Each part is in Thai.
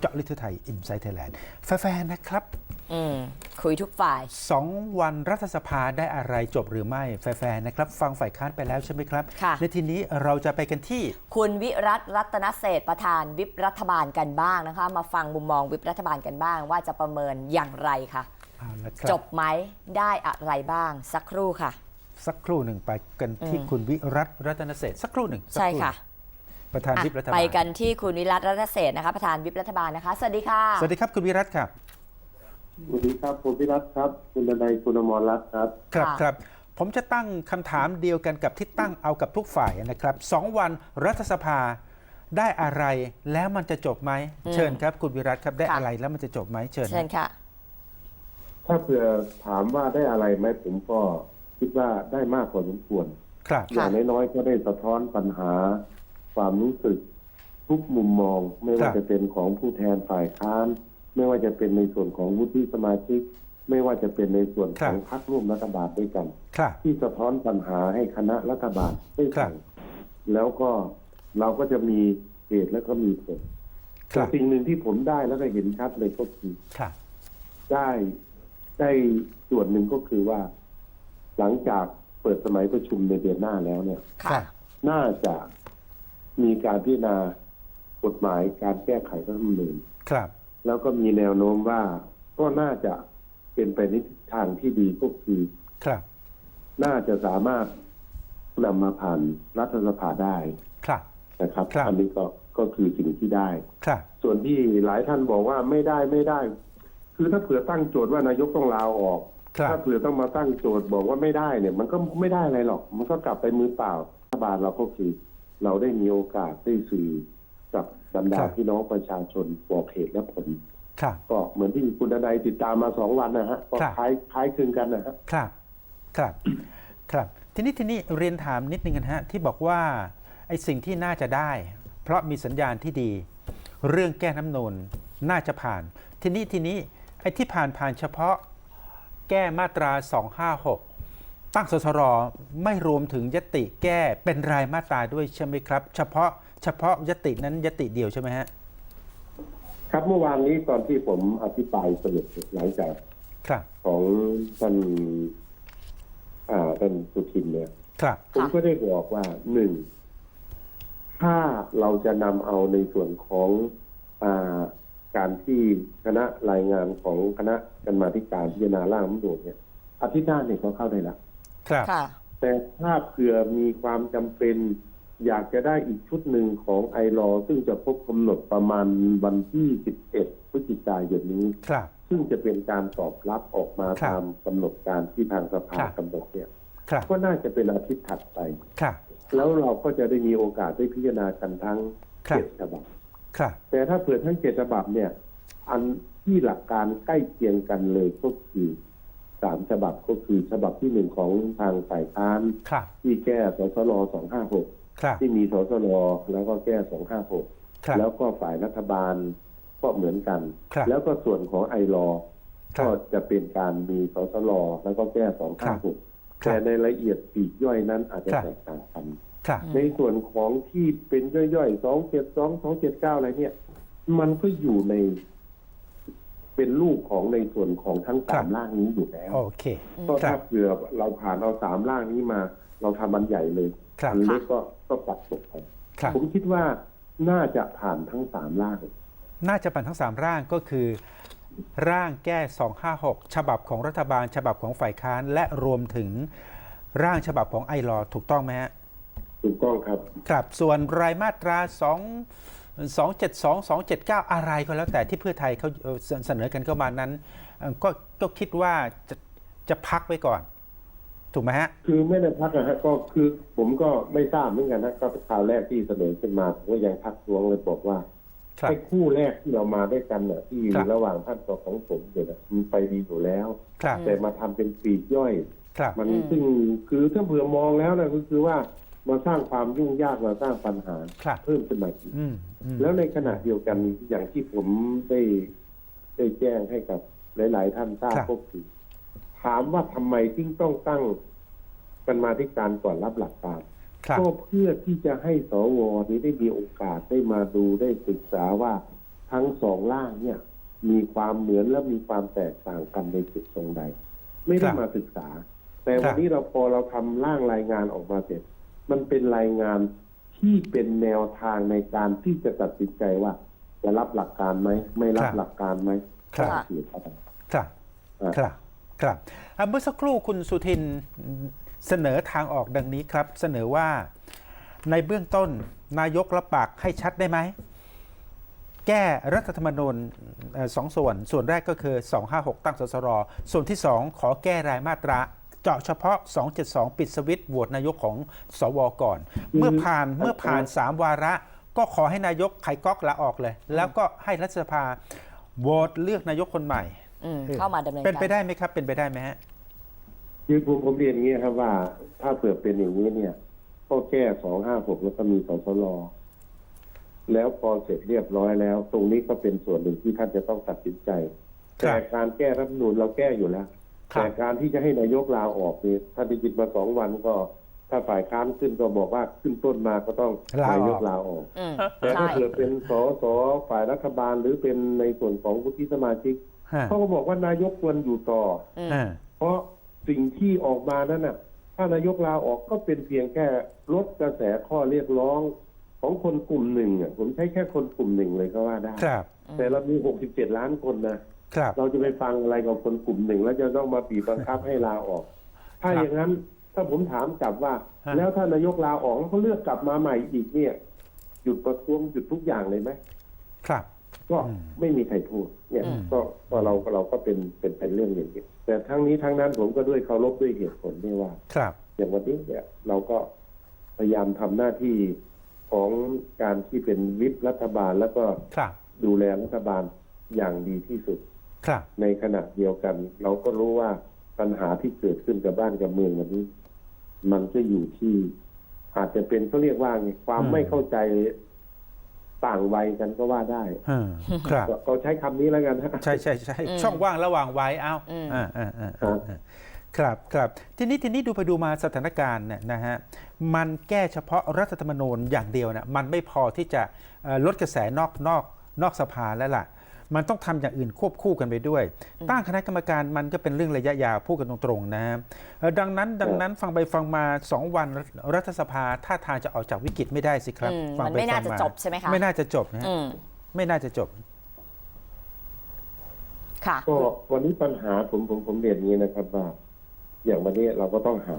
เจาะลึกทั่วไทยอินไซต์ไทยแลนด์แฟนๆนะครับ อืมคุยทุกฝ่าย สองวันรัฐสภาได้อะไรจบหรือไม่แฟนๆนะครับ ฟังฝ่ายค้านไปแล้วใช่ไหมครับค่ะและทีนี้เราจะไปกันที่ คุณวิรัตรัตนเศรษฐ์ประธานวิปรัฐบาลกันบ้างนะคะ มาฟังมุมมองวิปรัฐบาลกันบ้าง ว่าจะประเมินอย่างไรค่ะ เอาละครับ จบไหมได้อะไรบ้างสักครู่ค่ะ สักครู่หนึ่งไปกันที่อืม คุณวิรัตรัตนเศรษฐ์สักครู่หนึ่งสักใช่รู่ค่ะ ประธานอะวิปรัฐบาลไปกันที่คุณวิรัตรัตนเศรษฐ์นะคะประธานวิปรัฐบาลนะคะ สวัสดีค่ะ สวัสดีครับคุณวิรัตครับสวัสดีครับคุณพิรัตน์ครับ คุณดนัยคุณอมรรัตน์ครับ ครับค่ะครับผมจะตั้งคำถามเดียวกันกับที่ตั้งเอากับทุกฝ่ายนะครับสองวันรัฐสภาได้อะไรแล้วมันจะจบไหมเชิญครับ คุณวิรัตครับได้อะไรแล้วมันจะจบไหมเชิญเชิญค่ะ ถ้าเผื่อถามว่าได้อะไรไหมผมก็คิดว่าได้มากกว่าสมควรครับอย่างน้อยๆก็ได้สะท้อนปัญหา ความรู้สึกทุกมุมมอง ไม่ว่าจะเป็นของผู้แทนฝ่ายค้าน ไม่ว่าจะเป็นในส่วนของวุฒิสมาชิก ไม่ว่าจะเป็นในส่วนของพรรคร่วมรัฐบาลด้วยกันครับที่สะท้อนปัญหาให้คณะรัฐบาลได้ครัฟับงแล้วก็เราก็จะมีเหตุและก็มีผลครัแต่บสิ่งหนึ่งที่ผมได้แล้วก็เห็นชัดเลยก็คือครับได้ได้ส่วนหนึ่งก็คือว่า หลังจากเปิดสมัยประชุมในเดือนหน้าแล้วเนี่ยครัค่ะบน่าจะ มีการพิจารณากฎหมายการแก้ไขรัฐธรรมนูญครับ แล้วก็มีแนวโน้มว่าก็น่าจะเป็นไปในทิศทางที่ดีก็คือครับ น่าจะสามารถนำมาผ่านรัฐสภาได้ครับนะครับครับอันนี้ก็ก็คือสิ่งที่ได้ครับส่วนที่หลายท่านบอกว่าไม่ได้ไม่ได้ คือถ้าเผื่อตั้งโจทย์ว่านายกต้องลาออกครับถ้าเผื่อต้องมาตั้งโจทย์บอกว่าไม่ได้เนี่ย มันก็ไม่ได้อะไรหรอก มันก็กลับไปมือเปล่ารัฐบาลเราก็คือ เราได้มีโอกาสได้สื่อกับบรรดาพี่น้องประชาชนบอกเหตุและผลครับก็เหมือนที่คุณดนัยติดตามมาสองวันนะฮะก็ครับคล้ายคล้ายคลึงกันนะฮะครับครับครับ ทีนี้ทีนี้เรียนถามนิดนึงนะฮะที่บอกว่าไอ้สิ่งที่น่าจะได้ เพราะมีสัญญาณที่ดี เรื่องแก้น้ำนูนน่าจะผ่าน ทีนี้ทีนี้ไอ้ที่ผ่านผ่านเฉพาะแก้มาตรา 256 ตั้งสสรไม่รวมถึงยติแก้เป็นรายมาตราด้วยใช่ไหมครับ เฉพาะเฉพาะยตินั้นยติเดียวใช่ไหมฮะครับเมื่อวานนี้ตอนที่ผมอภิปรายสรุปหลังจากครับ ของท่านอ่าท่านสุทินเนี่ย ครับ ผมก็ได้บอกว่าหนึ่งถ้าเราจะนำเอาในส่วนของอาการที่คณะรายงานของคณะกรรมาธิการพิจารณาร่างรัฐธรรมนูญเนี่ยอาทิตย์หน้าเนี่ยเขาเข้าได้แล้ว ครับ ค่ะ แต่ถ้าเผื่อมีความจำเป็น อยากจะได้อีกชุดหนึ่งของไอรอซึ่งจะพบกำหนดประมาณวันที่ 11 พฤศจิกายนนี้ ครับ ซึ่งจะเป็นการตอบรับออกมาครับ ตามกำหนดการที่ทางสภาครับกำหนดเนี่ย ครับ ก็น่าจะเป็นอาทิตย์ถัดไป ครับ แล้วเราก็จะได้มีโอกาสได้พิจารณากันทั้งครับ เจ็ดฉบับ ครับ แต่ถ้าเผื่อทั้งเจ็ดฉบับเนี่ย อันที่หลักการใกล้เคียงกันเลยก็คือ สามฉบับก็คือฉบับที่หนึ่งของทางฝ่ายค้านครับ ที่แก้สสลสองห้าหกครับ ที่มีสสลแล้วก็แก้สองห้าหกครับ แล้วก็ฝ่ายรัฐบาลก็เหมือนกัน ครับ แล้วก็ส่วนของไอรอครัก็บ จะเป็นการมีสสลแล้วก็แก้สองครัห้าบ หกครับแต่ในรายละเอียดปลีกย่อยนั้นอาจจะครับ แตกต่างกัน ครับอืมในส่วนของที่เป็นย่อยๆสองเจ็ดสองสองเจ็ดเก้าอะไรเนี่ย มันก็อยู่ใน เป็นลูกของในส่วนของทั้งสามร่างนี้อยู่แล้วโอเคก็ครัถ้าบเผื่อเราผ่านเอาสามร่างนี้มา เราทำมันใหญ่เลยครับอันเล็กก็ก็ปัดตกไปครับผมคิดว่าน่าจะผ่านทั้งสามร่าง น่าจะเป็นทั้ง3ร่างก็คือ ร่างแก้ 256 ฉบับของรัฐบาล ฉบับของฝ่ายค้านและรวมถึงร่างฉบับของไอรอว์ถูกต้องไหมฮะถูกต้องครับ ครับส่วนรายมาตรา2 272 279 อะไรก็แล้วแต่ที่เพื่อไทยเขาเอ่อเสเสนอกันเข้ามานั้นเอ่อก็ก็คิดว่าจะจะพักไว้ก่อน ถูกไหมฮะ คือไม่ได้พักนะฮะก็คือผมก็ไม่ทราบเหมือนกันนะก็คราวแรกที่เสนอขึ้นมาผมก็ยังทักท้วงเลยบอกว่าครับไอ้คู่แรกที่เรามาด้วยกันน่ะที่ครับระหว่างท่านกับของผมเนี่ยนะมันไปดีอยู่แล้วครับแต่มาทำเป็นปลีกย่อยครับมันอืมซึ่งคือถ้าเผื่อมองแล้วนะก็คือว่า มาสร้างความยุ่งยากมาสร้างปัญหาครับเพิ่มขึ้นมาอีกอืมอืมแล้วในขณะเดียวกันอย่างที่ผมได้ได้แจ้งให้กับหลาย ๆ ท่านทราบก็คือถามว่าทำไมจึงต้องตั้งกันมาธิการก่อนรับหลักการครับก็เพื่อที่จะให้สวนี้ได้มีโอกาสได้มาดูได้ศึกษาว่าทั้งสองร่างเนี่ย มีความเหมือนและมีความแตกต่างกันในจุดตรงใด ไม่ได้มาศึกษา แต่วันนี้เราพอเราทำร่างรายงานออกมาเสร็จ มันเป็นรายงานที่เป็นแนวทางในการที่จะตัดสินใจว่า จะรับหลักการไหม ไม่รัครับบหลักการไหมครับสาเหตุอะไรครับอะครับครับอะเมื่อสักครู่คุณสุทินเสนอทางออกดังนี้ครับ เสนอว่าในเบื้องต้นนายกรับปากให้ชัดได้ไหม แก้รัฐธรรมนูญเอ่อสองส่วน ส่วนแรกก็คือ 256 ตั้งสสร ส่วนที่ 2 ขอแก้รายมาตรา เจาะเฉพาะ 272 ปิดสวิตช์โหวตนายกของสวก่อน เมื่อผ่านเมื่อผ่าน 3 วาระ ก็ขอให้นายกไขก๊อกลาออกเลย แล้วก็ให้รัฐสภาโหวตเลือกนายกคนใหม่อืมเข้ามาดำเนินเป็นไปการได้ไหมครับ เป็นไปได้ไหมฮะคือผมผมเรียนอย่างนี้ครับว่า ถ้าเผื่อเป็นอย่างนี้เนี่ยก็แก้สองห้าหกแล้วก็มีสสรแล้วพอเสร็จเรียบร้อยแล้ว ตรงนี้ก็เป็นส่วนหนึ่งที่ท่านจะต้องตัดสินใจครับแต่การแก้รัฐธรรมนูญเราแก้อยู่แล้วครับ แต่การที่จะให้นายกลาออกนี่ท่านได้ยินมาสองวันก็ ถ้าฝ่ายค้านขึ้นก็บอกว่าขึ้นต้นมาก็ต้องลาออกนายกลาออกอืมแต่ถ้าใช่เกิดเป็นสสฝ่ายรัฐบาลหรือเป็นในส่วนของวุฒิสมาชิกฮะเขาก็บอกว่านายกควรอยู่ต่ออืมฮะเพราะสิ่งที่ออกมานั้นน่ะ ถ้านายกลาออกก็เป็นเพียงแค่ลดกระแสข้อเรียกร้องของคนกลุ่มหนึ่งอะผมใช้แค่คนกลุ่มหนึ่งเลยก็ว่าได้ครับแต่เรามี67ล้านคนนะ ครับเราจะไปฟังอะไรกับคนกลุ่มหนึ่ง แล้วจะต้องมาบีบบังคับให้ลาออก ถ้าครับอย่างนั้นถ้าผมถามกลับว่าฮะแล้วถ้านายกลาออกแล้วเขาเลือกกลับมาใหม่อีกเนี่ย หยุดประท้วงหยุดทุกอย่างเลยไหมครับ ก็อืมไม่มีใครพูดเนี่ยอืมก็ก็เราเราก็เป็นเป็นเป็นเรื่องอย่างนี้แต่ทั้งนี้ทั้งนั้นผมก็ด้วยเคารพด้วยเหตุผลที่ว่า ครับ อย่างวันนี้เนี่ยเราก็พยายามทำหน้าที่ของการที่เป็นวิปรัฐบาลแล้วก็ครับดูแลรัฐบาลอย่างดีที่สุดครับ ในขณะเดียวกัน เราก็รู้ว่าปัญหาที่เกิดขึ้นกับบ้านกับเมืองวันนี้ มันก็อยู่ที่ อาจจะเป็นเขาเรียกว่าไงความอืมไม่เข้าใจต่างวัยกันก็ว่าได้ฮะครับก็ก็ใช้คำนี้แล้วกันฮะใช่ใช่ใช่อืมช่องว่างระหว่างไว้เอาอืมอ่าอ่าอ่าครับอ่าครับครับทีนี้ทีนี้ดูไปดูมาสถานการณ์เนี่ยนะฮะมันแก้เฉพาะรัฐธรรมนูญอย่างเดียวนะมันไม่พอที่จะเอ่อลดกระแสนอกนอกนอกสภาแล้วล่ะ มันต้องทำอย่างอื่นควบคู่กันไปด้วย ตั้งคณะกรรมการมันก็เป็นเรื่องระยะยาวพูดกันตรงๆนะเอ่อดังนั้นดังนั้นฟังไปฟังมาสองวันรัฐสภาท่าทางจะออกจากวิกฤตไม่ได้สิครับอืมฟังมันปไม่น่าฟังจะจบใช่ไหมคะไม่น่าจะจบนะฮะอืมไม่น่าจะจบค่ะก็วันนี้ปัญหาผมผมผมเรียนอย่างนี้นะครับว่าอย่างวันนี้เราก็ต้องหา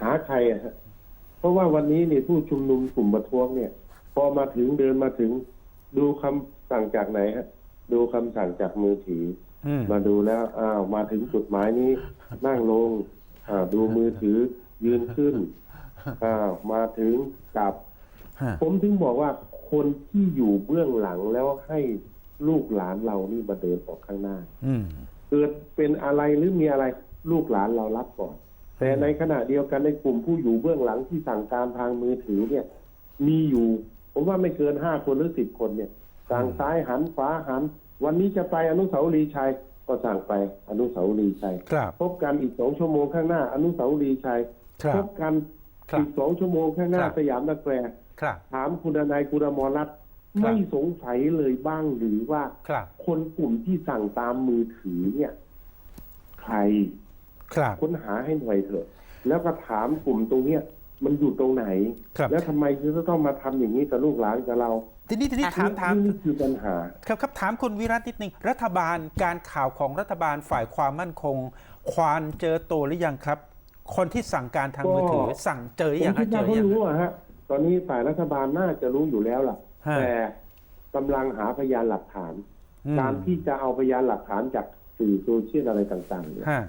หาใครอะฮะเพราะว่าวันนี้เนี่ยผู้ชุมนุมกลุ่มประท้วงเนี่ย พอมาถึงเดินมาถึงดูคำสั่งจากไหนฮะ ดูคำสั่งจากมือถือ อืม มาดูแล้วอ้าวมาถึงจุดหมายนี้ นั่งลงอ่าดูมือถือยืนขึ้นอ้าวมาถึงกลับ ฮะผมถึงบอกว่าคนที่อยู่เบื้องหลังแล้วให้ลูกหลานเรานี่มาเดินออกข้างหน้า อืม เกิดเป็นอะไรหรือมีอะไรลูกหลานเรารับก่อน แต่ในขณะเดียวกันในกลุ่มผู้อยู่เบื้องหลังที่สั่งการทางมือถือเนี่ย มีอยู่ ผมว่าไม่เกินห้าคนหรือสิบคนเนี่ย สั่งซ้ายหันขวาหัน วันนี้จะไปอนุสาวรีย์ชัยก็สั่งไปอนุสาวรีย์ชัยครับพบกันอีกสองชั่วโมงข้างหน้า อนุสาวรีย์ชัยครัพบบกันครับอีกสองชั่วโมงข้างหน้าครับสยามนักแปรครับถามคุณนายคุณอมรรัตน์ครับไม่สงสัยเลยบ้างหรือว่าครับคนกลุ่มที่สั่งตามมือถือเนี่ย ใครครับค้นหาให้หน่อยเถอะ แล้วก็ถามกลุ่มตรงเนี้ย มันอยู่ตรงไหน ครับ แล้วทำไมจะต้องมาทำอย่างนี้กับลูกหลานกับเราทีนี้ทีนี้อะถามถาม นี่คือปัญหา ครับครับถามคุณวิรัตนิดนึงรัฐบาลการข่าวของรัฐบาลฝ่ายความมั่นคง ควานเจอตัวหรือยังครับ คนที่สั่งการทางมือถือ ก็ สั่งเจอหรือผมยังคิฮะดเจว่าอหรืเขาอยัง รู้ฮะอะฮะ ตอนนี้ฝ่ายรัฐบาลน่าจะรู้อยู่แล้วล่ะ ฮะ แต่กำลังหาพยานหลักฐาน อืมการที่จะเอาพยานหลักฐานจากสื่อโซเชียลอะไรต่างๆเนี่ยฮะ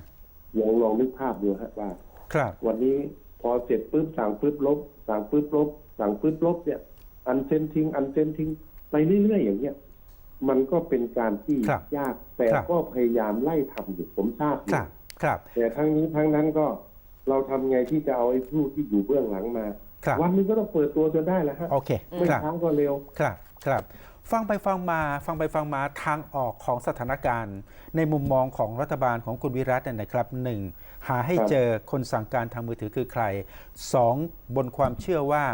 ลองลองนึกภาพดูฮะว่า ครับ วันนี้ พอเสร็จปุ๊บสั่งปุ๊บลบ สั่งปุ๊บลบ สั่งปุ๊บลบเนี่ยอันเซนทิ้งอันเซนทิ้งไปเรื่อยๆอย่างเงี้ยมันก็เป็นการที่ครับยาก แต่ครับก็พยายามไล่ทำอยู่ผมทราบอคยู่รับครับแต่ทั้งนี้ทั้งนั้นก็เราทำไงที่จะเอาไอ้ผู้ที่อยู่เบื้องหลังมาครับวันนี้ก็ต้องเปิดตัวจนได้แล้วฮะโอเคไม่ครับช้าก็เร็วครับ ครับ ฟังไปฟังมาฟังไปฟังมาทางออกของสถานการณ์ ในมุมมองของรัฐบาลของคุณวิรัตเนี่ยนะครับหนึ่งหาให้ครับเจอคนสั่งการทางมือถือคือใครสองบนความเชื่อว่า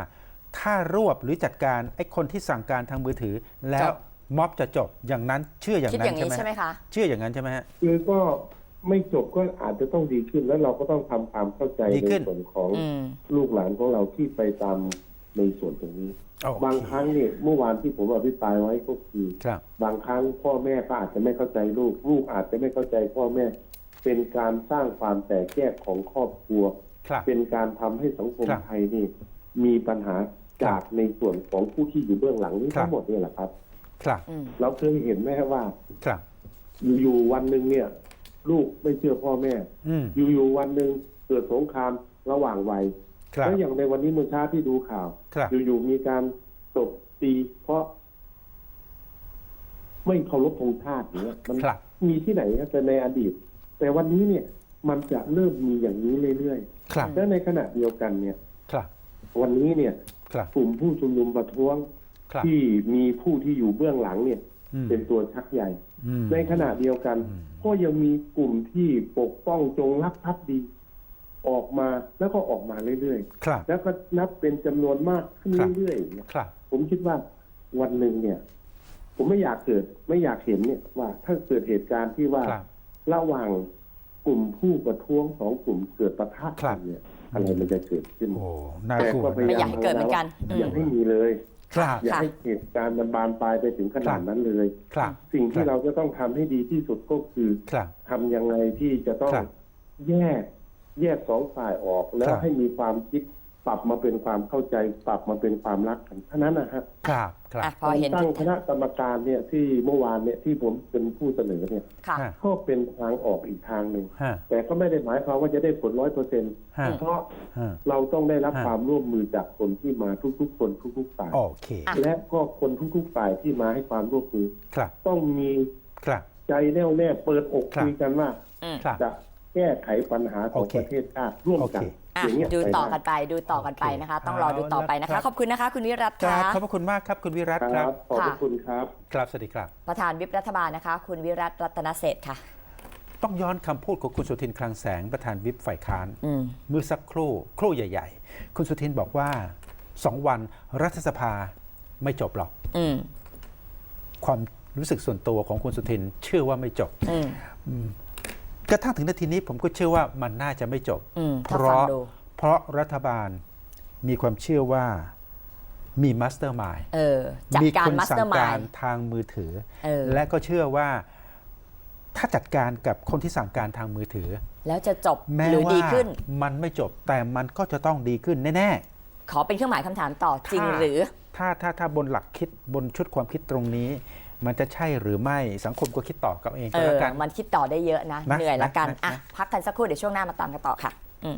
ถ้ารวบหรือจัดการไอ้คนที่สั่งการทางมือถือ แล้วจบม็อบจะจบอย่างนั้นเชื่ออย่างคิดนั้อนย่างใช่นี้ไหมใช่ไหมคะเชื่ออย่างนั้นใช่ไหมฮะคือก็ไม่จบก็อาจจะต้องดีขึ้นแล้วเราก็ต้องทำความเข้าใจดีในขึ้นส่วนของอืมลูกหลานของเราที่ไปตามในส่วนตรงนี้โอเค บางครั้งเนี่ยเมื่อวานที่ผมอภิปรายไว้ก็คือครับ บางครั้งพ่อแม่ก็อาจจะไม่เข้าใจลูก ลูกอาจจะไม่เข้าใจพ่อแม่ เป็นการสร้างความแตกแยกของครอบครัว ครับ เป็นการทำให้สังคมครับไทยนี่ มีปัญหาจากในส่วนของผู้ที่อยู่เบื้องหลังนี้ครับ ทั้งหมดนี่แหละครับ ครับอืมเราเคยเห็นไหมครับว่า ครับ อยู่ๆวันหนึ่งเนี่ย ลูกไม่เชื่อพ่อแม่ อืม อยู่ๆวันหนึ่งเกิดสงครามระหว่างวัยครับ แล้วอย่างในวันนี้เมื่อเช้าที่ดูข่าวครับอยู่ๆมีการตบตีเพราะ ไม่เคารพธงชาติเนี่ยมันครับมีที่ไหนครับแต่ในอดีต แต่วันนี้เนี่ย มันจะเริ่มมีอย่างนี้เรื่อยครับๆและในขณะเดียวกันเนี่ยครับวันนี้เนี่ยครับกลุ่มผู้ชุมนุมประท้วงครับที่มีผู้ที่อยู่เบื้องหลังเนี่ยอืมเป็นตัวชักใหญ่อืมในขณะเดียวกันอืมก็ยังมีกลุ่มที่ปกป้องจงรักภักดี ออกมาแล้วก็ออกมาเรื่อยครับๆแล้วก็นับเป็นจำนวนมากขึ้นครับเรื่อยๆอย่างเงี้ยครับผมคิดว่าวันหนึ่งเนี่ย ผมไม่อยากเกิด ไม่อยากเห็นเนี่ยว่า ถ้าเกิดเหตุการณ์ที่ว่าครับระหว่างกลุ่มผู้ประท้วงสองกลุ่มเกิดปะทะครักับนเนี่ยอะไรมันจะเกิดขึ้นโอ้น่าแต่กลัวก็พยาไม่ยาอยามกให้เกิดเหมือนกันอย่าให้มีเลยครับอย่าค่ะให้เหตุการณ์มันบานปลายไปถึงขนาดนั้นเลยครับสิ่งครัที่บเราจะต้องทำให้ดีที่สุดก็คือครับทำยังไงที่จะต้องครับแยก แยกสองฝ่ายออกแล้วครับให้มีความคิดปรับมาเป็นความเข้าใจปรับมาเป็นความรักกันเท่านั้นนะฮะครับครับอะพอเห็นตั้งคณะกรรมการเนี่ยที่เมื่อวานเนี่ยที่ผมเป็นผู้เสนอเนี่ยค่ะฮะก็เป็นทางออกอีกทางหนึ่งฮะแต่ก็ไม่ได้หมายความว่าจะได้ผลร้อยเปอร์เซ็นต์ฮะเพราะฮะเราต้องได้รับฮะความร่วมมือจากคนที่มาทุกๆ คนทุกๆฝ่ายโอเคอะและก็คนทุกๆฝ่ายที่มาให้ความร่วมมือครับต้องมีครับใจแน่วแน่เปิดอกครับคุยกันว่าอืมครับจะ แก้ไขปัญหาของโอเคประเทศชาติร่วมกันโอเคอะอย่างเงี้ยดูต่อไปกันไปดูต่อกันไปนะคะโอเคต้องรอดูต่อไปนะเอาคะละขอบคุณนะคะ คุณวิรัตครัค่ะบขอบพระคุณมากครับ คุณวิรัตคครัรับบขอบพระคุณครับครับสวัสดีครับ ประธานวิปรัฐบาลนะคะ คุณวิรัตรัตนเศรษฐ์ค่ะ ต้องย้อนคำพูดของคุณสุทินคลังแสงประธานวิปฝ่ายค้านอืมเมื่อสักครู่ครู่ใหญ่ ๆ คุณสุทินบอกว่าสองวันรัฐสภาไม่จบหรอกอืมความรู้สึกส่วนตัวของคุณสุทินเชื่อว่าไม่จบอืม กระทั่งถึงนาทีนี้ผมก็เชื่อว่ามันน่าจะไม่จบอืมเพถ้าฟังราะดูเพราะรัฐบาลมีความเชื่อว่ามีมาสเตอร์มายเออจัดมีการคนมาสสั่เตองร์มาการยทางมือถือเออและก็เชื่อว่าถ้าจัดการกับคนที่สั่งการทางมือถือ แล้วจะจบแม้หรือว่าดีขึ้น มันไม่จบแต่มันก็จะต้องดีขึ้นแน่ขอเป็นเครื่องหมายคำถามต่อจริงถ้าหรือๆถ้าถ้าถ้าบนหลักคิดบนชุดความคิดตรงนี้ มันจะใช่หรือไม่สังคมก็คิดต่อกับเองเอก็อแล้วกันมันคิดต่อได้เยอะนะนะเหนื่อยละกันนะอะนะพักกันสักครู่เดี๋ยวช่วงหน้ามาตามกันต่อค่ะอืม